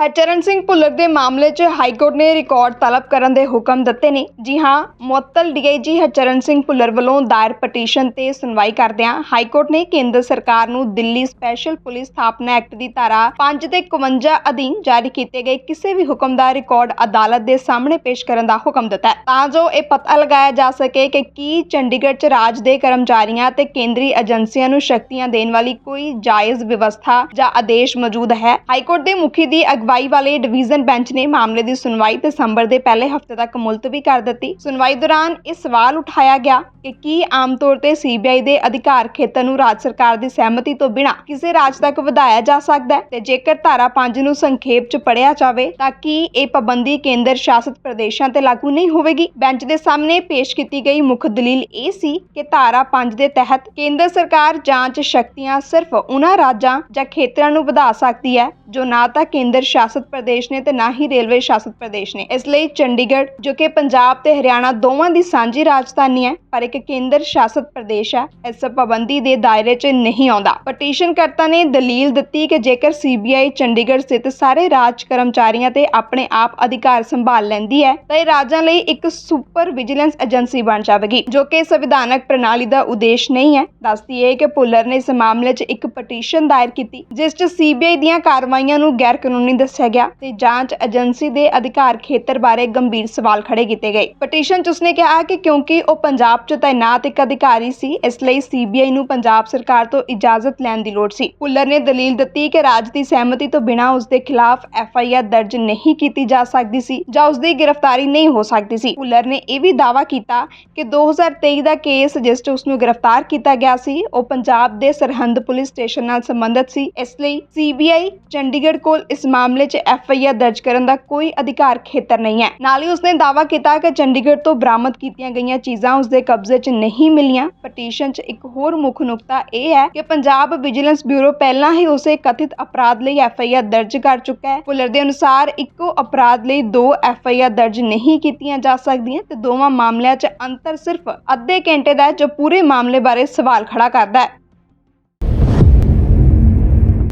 ਹਰਚਰਨ ਸਿੰਘ ਭੁੱਲਰ ਦੇ ਮਾਮਲੇ 'ਚ ਹਾਈ ਕੋਰਟ ਨੇ ਰਿਕਾਰਡ ਤਲਬ ਕਰਨ ਦੇ ਹੁਕਮ ਦਿੱਤੇ ਨੇ। ਜੀ ਹਾਂ, ਮੁਅੱਤਲ ਡੀਆਈਜੀ ਹਰਚਰਨ ਸਿੰਘ ਭੁੱਲਰ ਵੱਲੋਂ ਦਾਇਰ ਪਟੀਸ਼ਨ ਤੇ ਸੁਣਵਾਈ ਕਰਦਿਆਂ ਹਾਈ ਕੋਰਟ ਨੇ ਕੇਂਦਰ ਸਰਕਾਰ ਨੂੰ ਦਿੱਲੀ ਸਪੈਸ਼ਲ ਪੁਲਿਸ ਸਥਾਪਨਾ ਐਕਟ ਦੀ ਧਾਰਾ 5 ਤੇ 51 ਅਧੀਨ ਜਾਰੀ ਕੀਤੇ ਗਏ ਕਿਸੇ ਵੀ ਹੁਕਮ ਦਾ ਰਿਕਾਰਡ ਅਦਾਲਤ ਦੇ ਸਾਹਮਣੇ ਪੇਸ਼ ਕਰਨ ਦਾ ਹੁਕਮ ਦਿੱਤਾ ਤਾਂ ਜੋ ਇਹ ਪਤਾ ਲਗਾਇਆ ਜਾ ਸਕੇ ਕਿ ਕੀ ਚੰਡੀਗੜ੍ਹ 'ਚ ਰਾਜ ਦੇ ਕਰਮਚਾਰੀਆਂ ਤੇ ਕੇਂਦਰੀ ਏਜੰਸੀਆਂ ਨੂੰ ਸ਼ਕਤੀਆਂ ਦੇਣ ਵਾਲੀ ਕੋਈ ਜਾਇਜ਼ ਵਿਵਸਥਾ ਜਾਂ ਆਦੇਸ਼ ਮੌਜੂਦ ਹੈ। ਹਾਈ ਕੋਰਟ ਦੇ ਮੁਖੀ ਦੀ ਅਗਵਾਈ ਵਾਲੇ ਡਿਵੀਜ਼ਨ ਬੈਂਚ ਨੇ ਮਾਮਲੇ ਦੀ ਸੁਣਵਾਈ ਦਸੰਬਰ ਦੇ ਪਹਿਲੇ ਹਫ਼ਤੇ ਤੱਕ ਮੁਲਤਵੀ ਕਰ ਦਿੱਤੀ। ਸੁਣਵਾਈ ਦੌਰਾਨ ਇਹ ਸਵਾਲ ਉਠਾਇਆ ਗਿਆ ਕਿ ਕੀ ਆਮ ਤੌਰ ਤੇ ਸੀਬੀਆਈ ਦੇ ਅਧਿਕਾਰ ਖੇਤਰ ਨੂੰ ਰਾਜ ਸਰਕਾਰ ਦੀ ਸਹਿਮਤੀ ਤੋਂ ਬਿਨਾਂ ਕਿਸੇ ਰਾਜ ਤੱਕ ਵਧਾਇਆ ਜਾ ਸਕਦਾ ਹੈ ਤੇ ਜੇਕਰ ਧਾਰਾ 5 ਨੂੰ ਸੰਖੇਪ 'ਚ ਪੜਿਆ ਜਾਵੇ ਤਾਂ ਕੀ ਇਹ ਪਾਬੰਦੀ ਕੇਂਦਰ ਸ਼ਾਸਿਤ ਪ੍ਰਦੇਸ਼ਾਂ ਤੇ ਲਾਗੂ ਨਹੀਂ ਹੋਵੇਗੀ? ਬੈਂਚ ਦੇ ਸਾਹਮਣੇ ਪੇਸ਼ ਕੀਤੀ ਗਈ ਮੁੱਖ ਦਲੀਲ ਇਹ ਸੀ ਕਿ ਧਾਰਾ 5 ਦੇ ਤਹਿਤ ਕੇਂਦਰ ਸਰਕਾਰ ਜਾਂਚ ਸ਼ਕਤੀਆਂ ਸਿਰਫ ਉਹਨਾਂ ਰਾਜਾਂ ਜਾਂ ਖੇਤਰਾਂ ਨੂੰ ਵਧਾ ਸਕਦੀ ਹੈ ਜੋ ਨਾ ਤਾਂ ਕੇਂਦਰ ਸ਼ਾਸਤ ਪ੍ਰਦੇਸ਼ ਨੇ ਤੇ ਨਾ ਹੀ ਰੇਲਵੇ ਸ਼ਾਸਤ ਪ੍ਰਦੇਸ਼ ਨੇ। ਇਸ ਲਈ ਚੰਡੀਗੜ੍ਹ, ਜੋ ਕਿ ਪੰਜਾਬ ਤੇ ਹਰਿਆਣਾ ਦੋਵਾਂ ਦੀ ਸਾਂਝੀ ਰਾਜਧਾਨੀ ਹੈ, ਪਰ ਇੱਕ ਕੇਂਦਰ ਸ਼ਾਸਤ ਪ੍ਰਦੇਸ਼ ਹੈ, ਇਸ ਪਾਬੰਦੀ ਦੇ ਦਾਇਰੇ 'ਚ ਨਹੀਂ ਆਉਂਦਾ। ਪਟੀਸ਼ਨਕਰਤਾ ਨੇ ਦਲੀਲ ਦਿੱਤੀ ਕਿ ਜੇਕਰ ਸੀਬੀਆਈ ਚੰਡੀਗੜ੍ਹ ਸਥਿਤ ਸਾਰੇ ਰਾਜ ਕਰਮਚਾਰੀਆਂ ਤੇ ਆਪਣੇ ਆਪ ਅਧਿਕਾਰ ਸੰਭਾਲ ਲੈਂਦੀ ਹੈ, ਤਾਂ ਇਹ ਰਾਜਾਂ ਲਈ ਇੱਕ ਸੁਪਰ ਵਿਜੀਲੈਂਸ ਏਜੰਸੀ ਬਣ ਜਾਵੇਗੀ, ਜੋ ਕਿ ਸੰਵਿਧਾਨਕ ਪ੍ਰਣਾਲੀ ਦਾ ਉਦੇਸ਼ ਨਹੀਂ ਹੈ। ਦੱਸਦੀ ਹੈ ਕਿ ਭੁੱਲਰ ਨੇ ਇਸ ਮਾਮਲੇ 'ਚ ਇੱਕ ਪਟੀਸ਼ਨ ਦਾਇਰ ਕੀਤੀ, ਜਿਸ 'ਚ ਸੀਬੀਆਈ ਦੀਆਂ ਕਾਰਵਾਈਆਂ ਨੂੰ ਗੈਰ ਕਾਨੂੰਨੀ ਦੱਸਿਆ ਗਿਆ ਤੇ ਜਾਂਚ ਏਜੰਸੀ ਦੇ ਅਧਿਕਾਰ ਖੇਤਰ ਬਾਰੇ ਗੰਭੀਰ ਸਵਾਲ ਖੜੇ ਕੀਤੇ ਗਏ। ਪਟੀਸ਼ਨ 'ਚ ਉਸਨੇ ਕਿਹਾ ਕਿ ਕਿਉਂਕਿ ਉਹ ਪੰਜਾਬ 'ਚ ਤਾਇਨਾਤ ਇੱਕ ਅਧਿਕਾਰੀ ਸੀ, ਇਸ ਲਈ ਸੀਬੀਆਈ ਨੂੰ ਪੰਜਾਬ ਸਰਕਾਰ ਤੋਂ ਇਜਾਜ਼ਤ ਲੈਣ ਦੀ ਲੋੜ ਸੀ। ਭੁੱਲਰ ਨੇ ਦਲੀਲ ਦਿੱਤੀ ਕਿ ਰਾਜ ਦੀ ਸਹਿਮਤੀ ਤੋਂ ਬਿਨਾਂ ਉਸ ਦੇ ਖਿਲਾਫ ਐਫ ਆਈ ਆਰ ਦਰਜ ਨਹੀਂ ਕੀਤੀ ਜਾ ਸਕਦੀ ਸੀ ਜਾਂ ਉਸ ਦੀ ਗ੍ਰਿਫਤਾਰੀ ਨਹੀਂ ਹੋ ਸਕਦੀ ਸੀ। ਭੁੱਲਰ ਨੇ ਇਹ ਵੀ ਦਾਅਵਾ ਕੀਤਾ ਕਿ 2023 ਦਾ ਕੇਸ ਜਿਸ 'ਚ ਉਸ ਨੂੰ ਗ੍ਰਿਫਤਾਰ ਕੀਤਾ ਗਿਆ ਸੀ, ਉਹ ਪੰਜਾਬ ਦੇ ਸਰਹੰਦ ਪੁਲਿਸ ਸਟੇਸ਼ਨ ਨਾਲ ਸੰਬੰਧਿਤ ਸੀ, ਇਸ ਲਈ ਸੀਬੀਆਈ ਚੰਡੀਗੜ੍ਹ ਕੋਲ ਇਸ ਮਾਮਲੇ ਮਾਮਲੇ 'ਚ ਐਫ ਆਈ ਆਰ ਦਰਜ ਕਰਨ ਦਾ ਕੋਈ ਅਧਿਕਾਰ ਖੇਤਰ ਨਹੀਂ ਹੈ। ਨਾਲ ਹੀ ਉਸਨੇ ਦਾਅਵਾ ਕੀਤਾ ਕਿ ਚੰਡੀਗੜ੍ਹ ਤੋਂ ਬਰਾਮਦ ਕੀਤੀਆਂ ਗਈਆਂ ਚੀਜ਼ਾਂ ਉਸਦੇ ਕਬਜ਼ੇ 'ਚ ਨਹੀਂ ਮਿਲੀਆਂ। ਪਟੀਸ਼ਨ 'ਚ ਇੱਕ ਹੋਰ ਮੁੱਖ ਨੁਕਤਾ ਇਹ ਹੈ ਕਿ ਪੰਜਾਬ ਵਿਜੀਲੈਂਸ ਬਿਊਰੋ ਪਹਿਲਾਂ ਹੀ ਉਸੇ ਕਥਿਤ ਅਪਰਾਧ ਲਈ ਐਫ ਆਈ ਆਰ ਦਰਜ ਕਰ ਚੁੱਕਾ ਹੈ। ਪੁਲਰ ਦੇ ਅਨੁਸਾਰ ਇੱਕੋ ਅਪਰਾਧ ਲਈ ਦੋ ਐਫ ਆਈ ਆਰ ਦਰਜ ਨਹੀਂ ਕੀਤੀਆਂ ਜਾ ਸਕਦੀਆਂ ਤੇ ਦੋਵਾਂ ਮਾਮਲਿਆਂ 'ਚ ਅੰਤਰ ਸਿਰਫ ਅੱਧੇ ਘੰਟੇ ਦਾ ਹੈ ਜੋ ਪੂਰੇ ਮਾਮਲੇ ਬਾਰੇ ਸਵਾਲ ਖੜਾ ਕਰਦਾ ਹੈ।